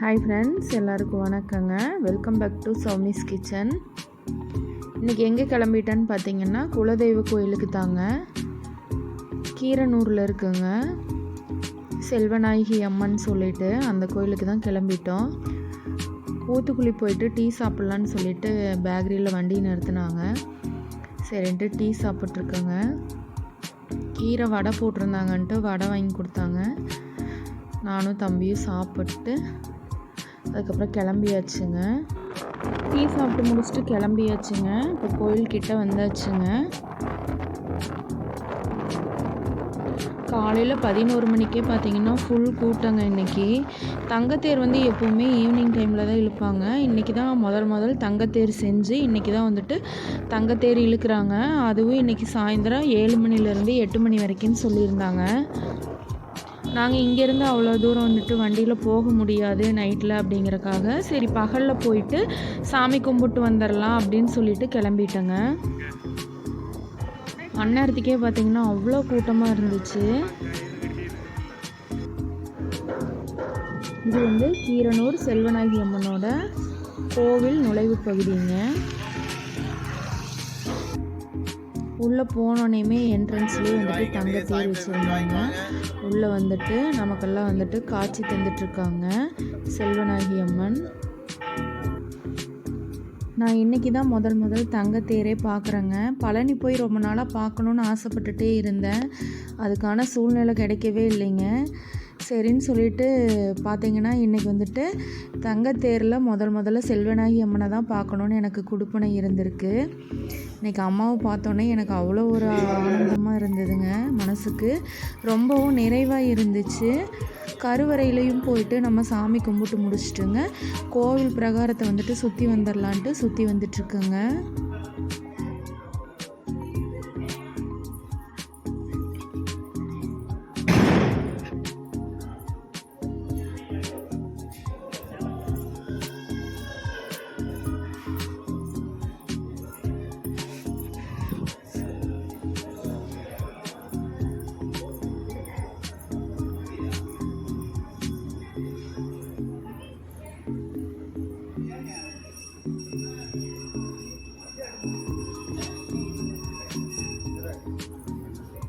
Hi friends எல்லாருக்கும் வணக்கங்க. Welcome back to Soumi's kitchen இன்றைக்கி எங்கே கிளம்பிட்டேன்னு பார்த்தீங்கன்னா குலதெய்வ கோயிலுக்கு தாங்க. கீரனூரில் இருக்குங்க. செல்வநாயகி அம்மன் சொல்லிட்டு அந்த கோயிலுக்கு தான் கிளம்பிட்டோம். ஊத்துக்குழி போயிட்டு டீ சாப்பிட்லான்னு சொல்லிட்டு பேக்கரியில் வண்டி நிறுத்தினாங்க. சரின்ட்டு டீ சாப்பிட்ருக்கோங்க கீரை வடை போட்டிருந்தாங்கன்ட்டு வடை வாங்கி கொடுத்தாங்க. நானும் தம்பியும் சாப்பிட்டு அதுக்கப்புறம் கிளம்பியாச்சுங்க. டீ சாப்பிட்டு முடிச்சுட்டு கிளம்பியாச்சுங்க. இப்போ கோயில்கிட்ட வந்தாச்சுங்க. காலையில் பதினோரு மணிக்கே பார்த்தீங்கன்னா ஃபுல் கூட்டங்க இன்றைக்கி தங்கத்தேர் வந்து எப்போவுமே ஈவினிங் டைமில் தான் இழுப்பாங்க. இன்றைக்கி தான் முதல் முதல் தங்கத்தேர் செஞ்சு இன்றைக்கி தான் வந்துட்டு தங்கத்தேர் இழுக்கிறாங்க. அதுவும் இன்றைக்கி சாயந்தரம் ஏழு மணிலேருந்து எட்டு மணி வரைக்கும்னு சொல்லியிருந்தாங்க. நாங்கள் இங்கேருந்து அவ்வளோ தூரம் வந்துட்டு வண்டியில் போக முடியாது நைட்டில் அப்படிங்கிறக்காக. சரி பகலில் போயிட்டு சாமி கும்பிட்டு வந்துடலாம் அப்படின்னு சொல்லிட்டு கிளம்பிட்டேங்க. அந்நேரத்துக்கே பார்த்தீங்கன்னா அவ்வளோ கூட்டமாக இருந்துச்சு. இது வந்து கீரனூர் செல்வநாயகி அம்மனோட கோவில் நுழைவு பகுதிங்க. உள்ளே போனோடனேமே என்ட்ரன்ஸ்லேயே வந்துட்டு தங்கத்தேர் வச்சுருந்தாங்க. உள்ளே வந்துட்டு நமக்கெல்லாம் வந்துட்டு காட்சி தந்துட்டுருக்காங்க. செல்வநாயகி அம்மன். நான் இன்றைக்கி தான் முதல் முதல் தங்கத்தேரே பார்க்குறேங்க. பழனி போய் ரொம்ப நாளாக பார்க்கணுன்னு ஆசைப்பட்டுட்டே இருந்தேன். அதுக்கான சூழ்நிலை கிடைக்கவே இல்லைங்க. சரின்னு சொல்லிட்டு பார்த்தீங்கன்னா இன்றைக்கி வந்துட்டு தங்கத்தேரில் முதல் முதல்ல செல்வநாயகி அம்மனை தான் பார்க்கணுன்னு எனக்கு கொடுப்பனை இருந்திருக்கு. இன்றைக்கி அம்மாவை பார்த்தோன்னே எனக்கு அவ்வளோ ஒரு ஆனந்தமாக இருந்ததுங்க மனசுக்கு. ரொம்பவும் நிறைவாக இருந்துச்சு. கருவறையிலையும் போயிட்டு நம்ம சாமி கும்பிட்டு முடிச்சிட்டுங்க. கோவில் பிரகாரத்தை வந்துட்டு சுற்றி வந்துடலான்ட்டு சுற்றி வந்துட்டுருக்குங்க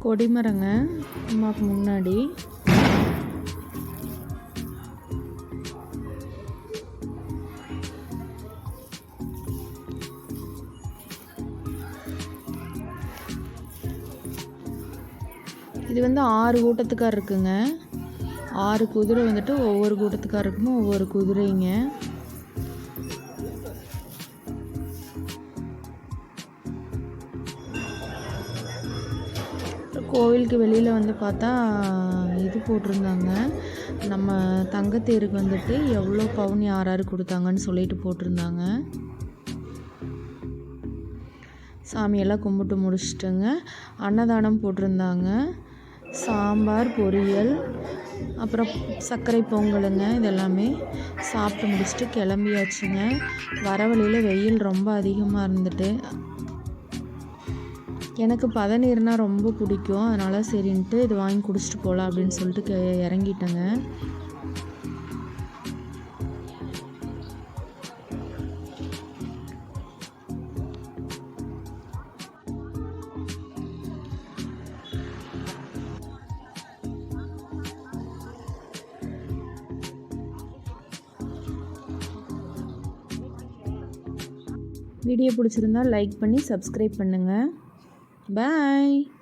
கொடிமரங்க அம்மாவுக்கு முன்னாடி. இது வந்து ஆறு கூட்டத்துக்கார் இருக்குங்க. ஆறு குதிரை வந்துட்டு ஒவ்வொரு கூட்டத்துக்காருக்குமே ஒவ்வொரு குதிரைங்க. கோவிலுக்கு வெளியில் வந்து பார்த்தா இது போட்டிருந்தாங்க. நம்ம தங்கத்தேருக்கு வந்துட்டு எவ்வளோ பவுன் யார் யார் கொடுத்தாங்கன்னு சொல்லிட்டு போட்டிருந்தாங்க. சாமியெல்லாம் கும்பிட்டு முடிச்சிட்டுங்க. அன்னதானம் போட்டிருந்தாங்க. சாம்பார் பொரியல் அப்புறம் சர்க்கரை பொங்கலுங்க இதெல்லாமே சாப்பிட்டு முடிச்சுட்டு கிளம்பியாச்சுங்க. வர வழியில் வெயில் ரொம்ப அதிகமாக இருந்துட்டு எனக்கு பதநீர்னால் ரொம்ப பிடிக்கும். அதனால் சரின்ட்டு இது வாங்கி குடிச்சிட்டு போகலாம் அப்படின்னு சொல்லிட்டு இறங்கிட்டேங்க. வீடியோ பிடிச்சிருந்தா லைக் பண்ணி சப்ஸ்கிரைப் பண்ணுங்கள் Bye.